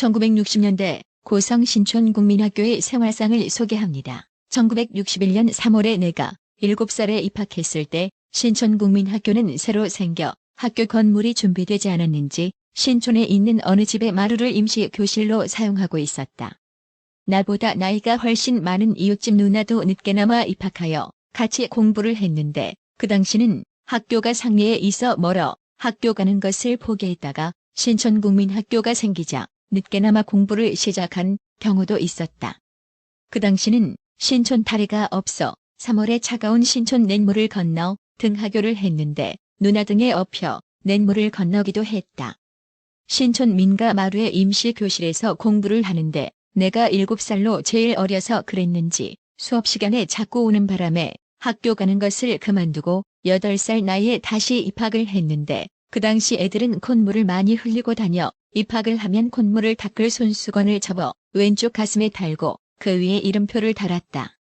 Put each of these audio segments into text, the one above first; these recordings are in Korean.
1960년대 고성 신촌 국민학교의 생활상을 소개합니다. 1961년 3월에 내가 7살에 입학했을 때 신촌 국민학교는 새로 생겨 학교 건물이 준비되지 않았는지 신촌에 있는 어느 집의 마루를 임시 교실로 사용하고 있었다. 나보다 나이가 훨씬 많은 이웃집 누나도 늦게나마 입학하여 같이 공부를 했는데 그 당시는 학교가 상리에 있어 멀어 학교 가는 것을 포기했다가 신촌국민학교가 생기자 늦게나마 공부를 시작한 경우도 있었다. 그 당시는 신촌 다리가 없어 3월에 차가운 신촌 냇물을 건너 등하교를 했는데 누나 등에 업혀 냇물을 건너기도 했다. 신촌 민가 마루의 임시 교실에서 공부를 하는데 내가 7살로 제일 어려서 그랬는지 수업 시간에 자꾸 오는 바람에 학교 가는 것을 그만두고 8살 나이에 다시 입학을 했는데 그 당시 애들은 콧물을 많이 흘리고 다녀 입학을 하면 콧물을 닦을 손수건을 접어 왼쪽 가슴에 달고 그 위에 이름표를 달았다.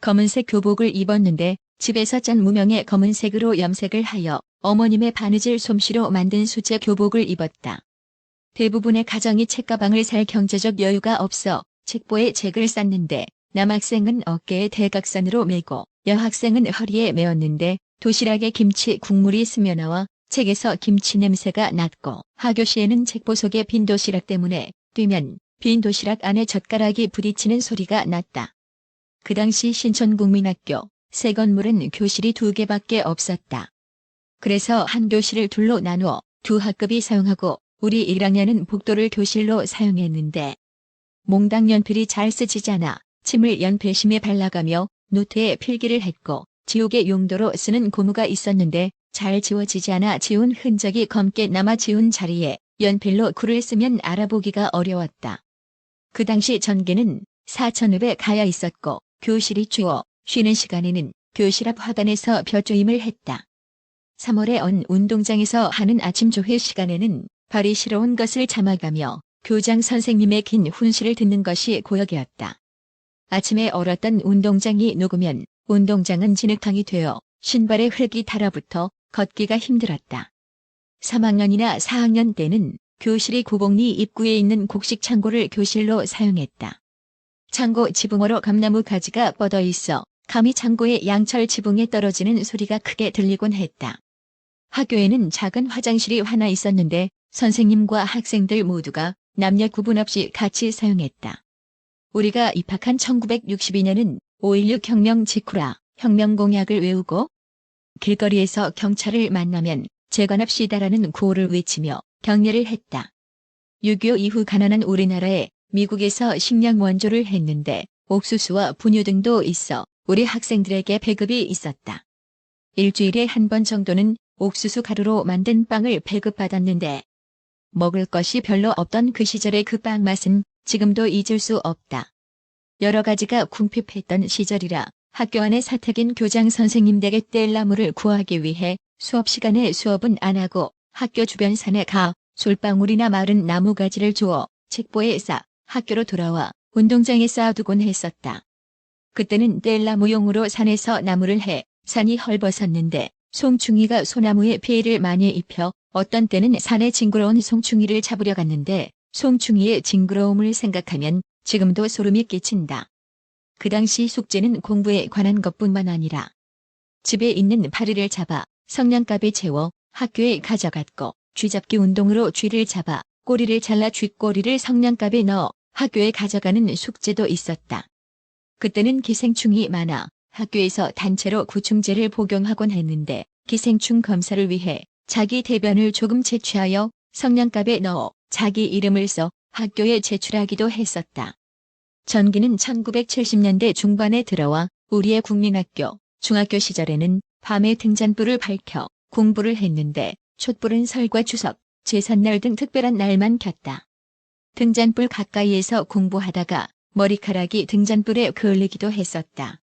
검은색 교복을 입었는데 집에서 짠 무명의 검은색으로 염색을 하여 어머님의 바느질 솜씨로 만든 수제 교복을 입었다. 대부분의 가정이 책가방을 살 경제적 여유가 없어 책보에 책을 쌌는데 남학생은 어깨에 대각선으로 메고 여학생은 허리에 메었는데 도시락에 김치 국물이 스며나와 책에서 김치 냄새가 났고 하교시에는 책보 속에 빈 도시락 때문에 뛰면 빈 도시락 안에 젓가락이 부딪히는 소리가 났다. 그 당시 신촌국민학교 새 건물은 교실이 두 개밖에 없었다. 그래서 한 교실을 둘로 나누어 두 학급이 사용하고 우리 1학년은 복도를 교실로 사용했는데 몽당 연필이 잘 쓰지않아 침을 연필심에 발라가며 노트에 필기를 했고 지우개 용도로 쓰는 고무가 있었는데 잘 지워지지 않아 지운 흔적이 검게 남아 지운 자리에 연필로 글을 쓰면 알아보기가 어려웠다. 그 당시 전기는 4천읍에 가야 있었고 교실이 추워 쉬는 시간에는 교실 앞 화단에서 벼조임을 했다. 3월에 언 운동장에서 하는 아침 조회 시간에는 발이 시러운 것을 참아가며 교장 선생님의 긴 훈시를 듣는 것이 고역이었다. 아침에 얼었던 운동장이 녹으면 운동장은 진흙탕이 되어 신발에 흙이 달아붙어 걷기가 힘들었다. 3학년이나 4학년 때는 교실이 구봉리 입구에 있는 곡식 창고를 교실로 사용했다. 창고 지붕으로 감나무 가지가 뻗어 있어 감히 창고의 양철 지붕에 떨어지는 소리가 크게 들리곤 했다. 학교에는 작은 화장실이 하나 있었는데 선생님과 학생들 모두가 남녀 구분 없이 같이 사용했다. 우리가 입학한 1962년은 5.16 혁명 직후라 혁명 공약을 외우고 길거리에서 경찰을 만나면 재관합시다라는 구호를 외치며 격려를 했다. 6.25 이후 가난한 우리나라에 미국에서 식량 원조를 했는데 옥수수와 분유 등도 있어 우리 학생들에게 배급이 있었다. 일주일에 한 번 정도는 옥수수 가루로 만든 빵을 배급받았는데 먹을 것이 별로 없던 그 시절의 그 빵 맛은 지금도 잊을 수 없다. 여러 가지가 궁핍했던 시절이라 학교 안에 사택인 교장 선생님 댁에 뗄 나무를 구하기 위해 수업 시간에 수업은 안 하고 학교 주변 산에 가 솔방울이나 마른 나무 가지를 주워 책보에 싸 학교로 돌아와 운동장에 쌓아두곤 했었다. 그때는 뗄 나무용으로 산에서 나무를 해 산이 헐벗었는데 송충이가 소나무에 피해를 많이 입혀 어떤 때는 산에 징그러운 송충이를 잡으려 갔는데 송충이의 징그러움을 생각하면 지금도 소름이 끼친다. 그 당시 숙제는 공부에 관한 것뿐만 아니라 집에 있는 파리를 잡아 성냥갑에 채워 학교에 가져갔고 쥐잡기 운동으로 쥐를 잡아 꼬리를 잘라 쥐꼬리를 성냥갑에 넣어 학교에 가져가는 숙제도 있었다. 그때는 기생충이 많아 학교에서 단체로 구충제를 복용하곤 했는데 기생충 검사를 위해 자기 대변을 조금 채취하여 성냥갑에 넣어 자기 이름을 써 학교에 제출하기도 했었다. 전기는 1970년대 중반에 들어와 우리의 국민학교, 중학교 시절에는 밤에 등잔불을 밝혀 공부를 했는데 촛불은 설과 추석, 제삿날 등 특별한 날만 켰다. 등잔불 가까이에서 공부하다가 머리카락이 등잔불에 그을리기도 했었다.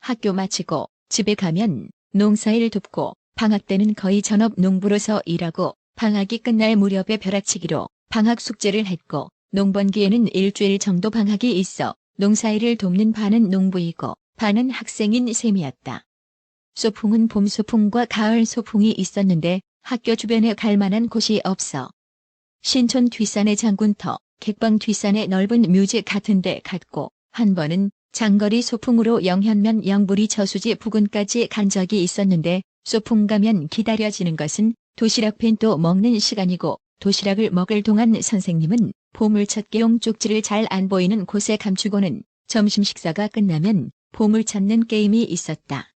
학교 마치고 집에 가면 농사일 돕고 방학 때는 거의 전업 농부로서 일하고 방학이 끝날 무렵에 벼락치기로 방학 숙제를 했고 농번기에는 일주일 정도 방학이 있어 농사일을 돕는 반은 농부이고 반은 학생인 셈이었다. 소풍은 봄 소풍과 가을 소풍이 있었는데 학교 주변에 갈 만한 곳이 없어 신촌 뒷산의 장군터, 객방 뒷산의 넓은 묘지 같은 데 갔고 한 번은 장거리 소풍으로 영현면 영부리 저수지 부근까지 간 적이 있었는데 소풍 가면 기다려지는 것은 도시락 팬또 먹는 시간이고 도시락을 먹을 동안 선생님은 보물찾기용 쪽지를 잘 안 보이는 곳에 감추고는 점심 식사가 끝나면 보물 찾는 게임이 있었다.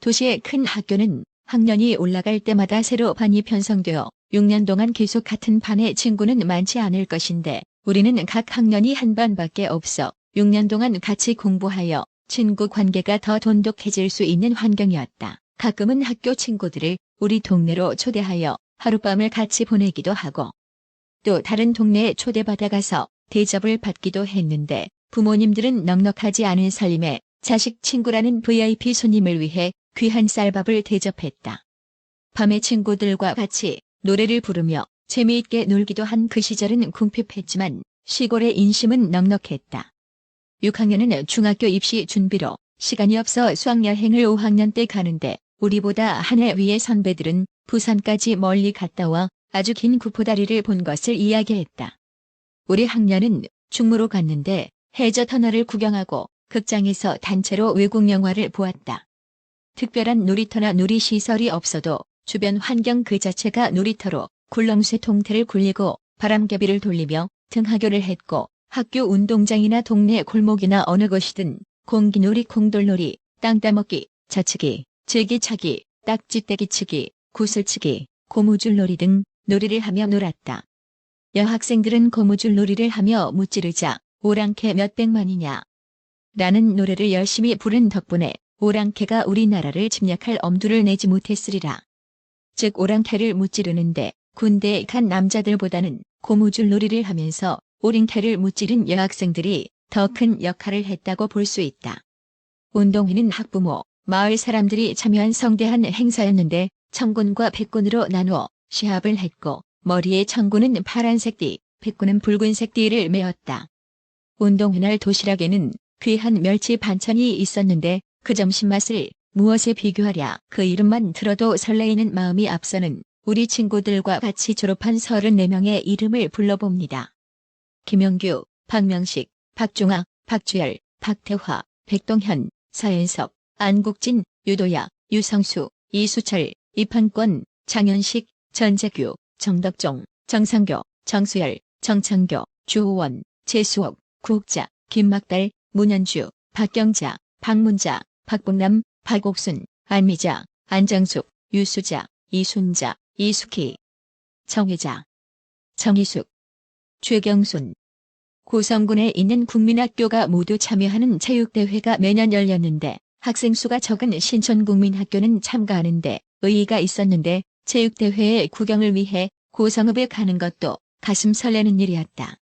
도시의 큰 학교는 학년이 올라갈 때마다 새로 반이 편성되어 6년 동안 계속 같은 반의 친구는 많지 않을 것인데 우리는 각 학년이 한 반밖에 없어 6년 동안 같이 공부하여 친구 관계가 더 돈독해질 수 있는 환경이었다. 가끔은 학교 친구들을 우리 동네로 초대하여 하룻밤을 같이 보내기도 하고 또 다른 동네에 초대받아 가서 대접을 받기도 했는데 부모님들은 넉넉하지 않은 살림에 자식 친구라는 VIP 손님을 위해 귀한 쌀밥을 대접했다. 밤에 친구들과 같이 노래를 부르며 재미있게 놀기도 한 그 시절은 궁핍했지만 시골의 인심은 넉넉했다. 6학년은 중학교 입시 준비로 시간이 없어 수학여행을 5학년 때 가는데 우리보다 한 해 위의 선배들은 부산까지 멀리 갔다 와 아주 긴 구포다리를 본 것을 이야기했다. 우리 학년은 충무로 갔는데 해저 터널을 구경하고 극장에서 단체로 외국 영화를 보았다. 특별한 놀이터나 놀이시설이 없어도 주변 환경 그 자체가 놀이터로 굴렁쇠 통태를 굴리고 바람개비를 돌리며 등하교를 했고 학교 운동장이나 동네 골목이나 어느 곳이든 공기놀이 콩돌놀이 땅 따먹기 자치기 즐기차기 딱지떼기치기 구슬치기 고무줄놀이 등 놀이를 하며 놀았다. 여학생들은 고무줄 놀이를 하며 무찌르자 오랑캐 몇 백만이냐 라는 노래를 열심히 부른 덕분에 오랑캐가 우리나라를 침략할 엄두를 내지 못했으리라. 즉 오랑캐를 무찌르는데 군대에 간 남자들보다는 고무줄 놀이를 하면서 오랑캐를 무찌른 여학생들이 더 큰 역할을 했다고 볼 수 있다. 운동회는 학부모, 마을 사람들이 참여한 성대한 행사였는데 청군과 백군으로 나누어 시합을 했고 머리에 청군은 파란색 띠, 백군은 붉은색 띠를 메었다. 운동회 날 도시락에는 귀한 멸치 반찬이 있었는데 그 점심 맛을 무엇에 비교하랴 그 이름만 들어도 설레이는 마음이 앞서는 우리 친구들과 같이 졸업한 34명의 이름을 불러봅니다. 김영규, 박명식, 박종학, 박주열, 박태화, 백동현, 서현석, 안국진, 유도야, 유성수, 이수철, 이판권, 장현식, 전재규, 정덕종, 정상교, 정수열, 정창교, 주호원, 재수옥, 구옥자, 김막달, 문현주, 박경자, 박문자, 박봉남, 박옥순, 안미자, 안정숙, 유수자, 이순자, 이숙희, 정혜자, 정희숙, 최경순. 고성군에 있는 국민학교가 모두 참여하는 체육대회가 매년 열렸는데 학생 수가 적은 신촌국민학교는 참가하는데 의의가 있었는데 체육대회의 구경을 위해 고성읍에 가는 것도 가슴 설레는 일이었다.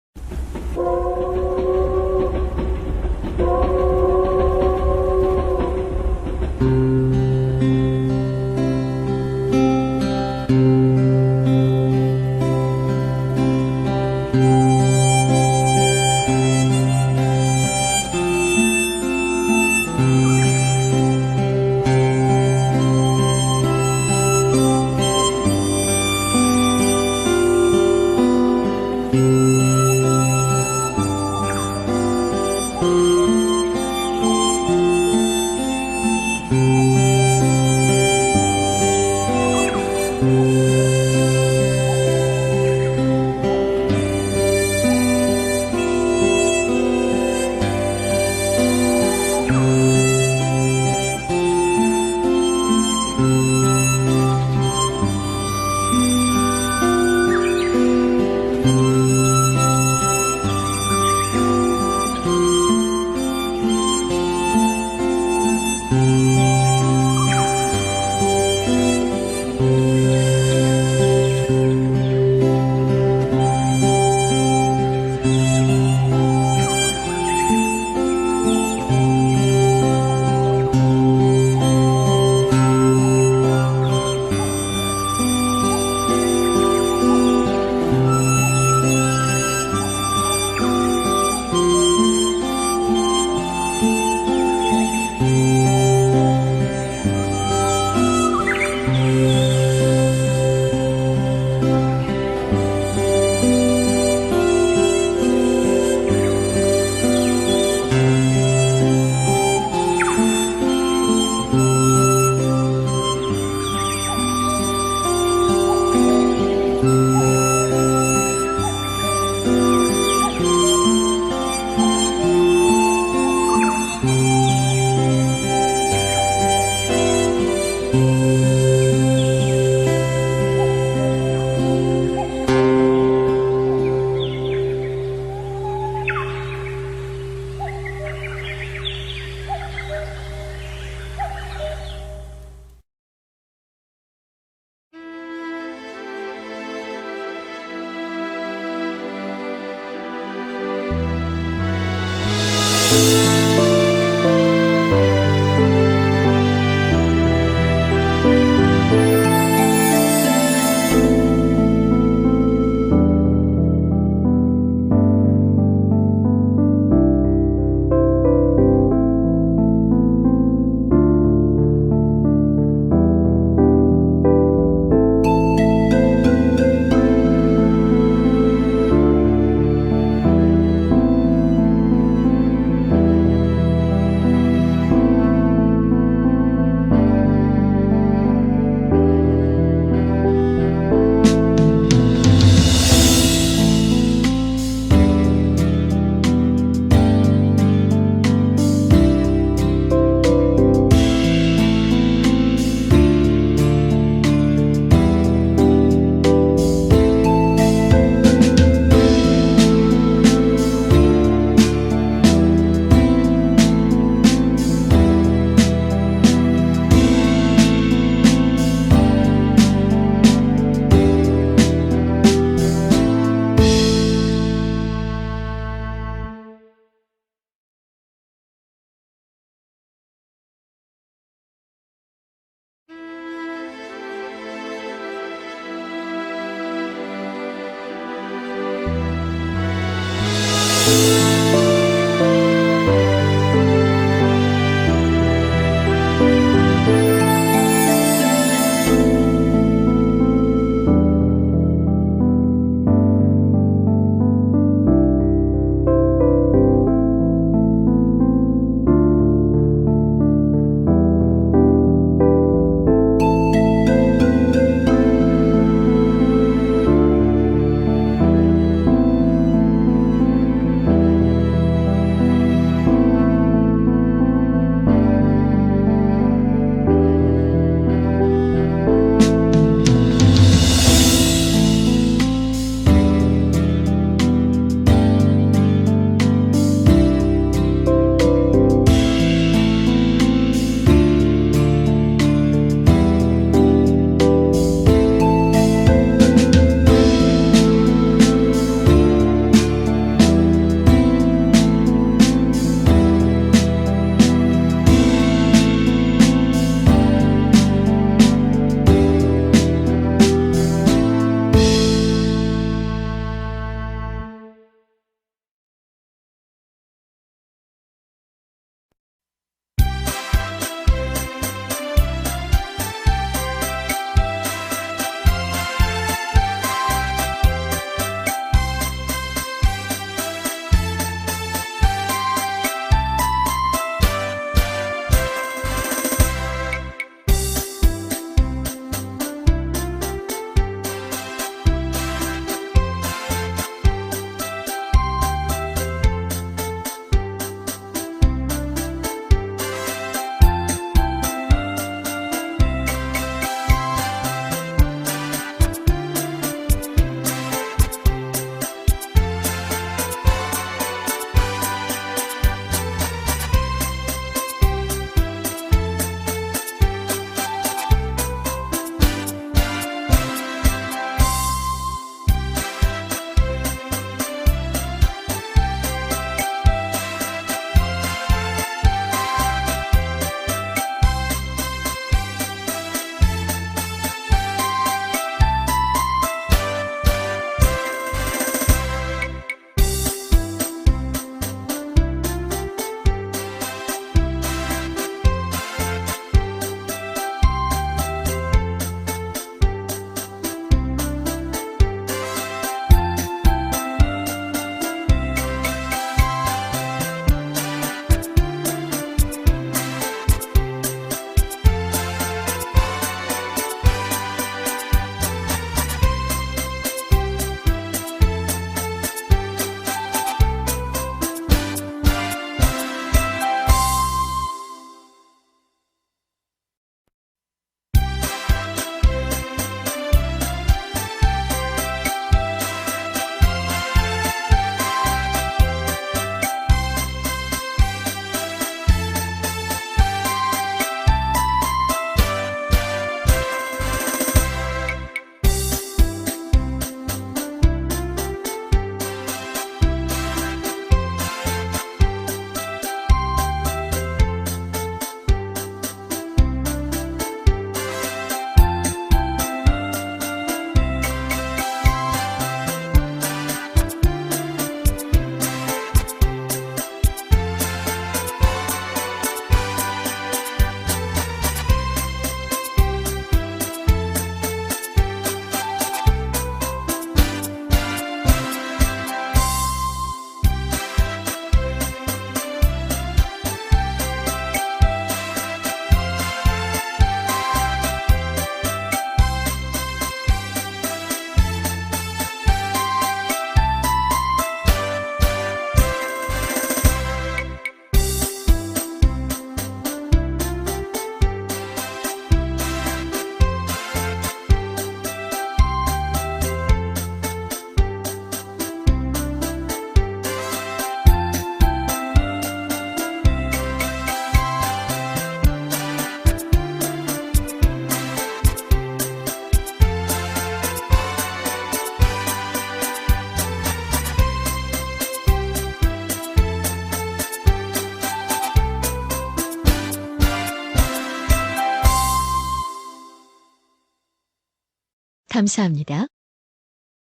감사합니다.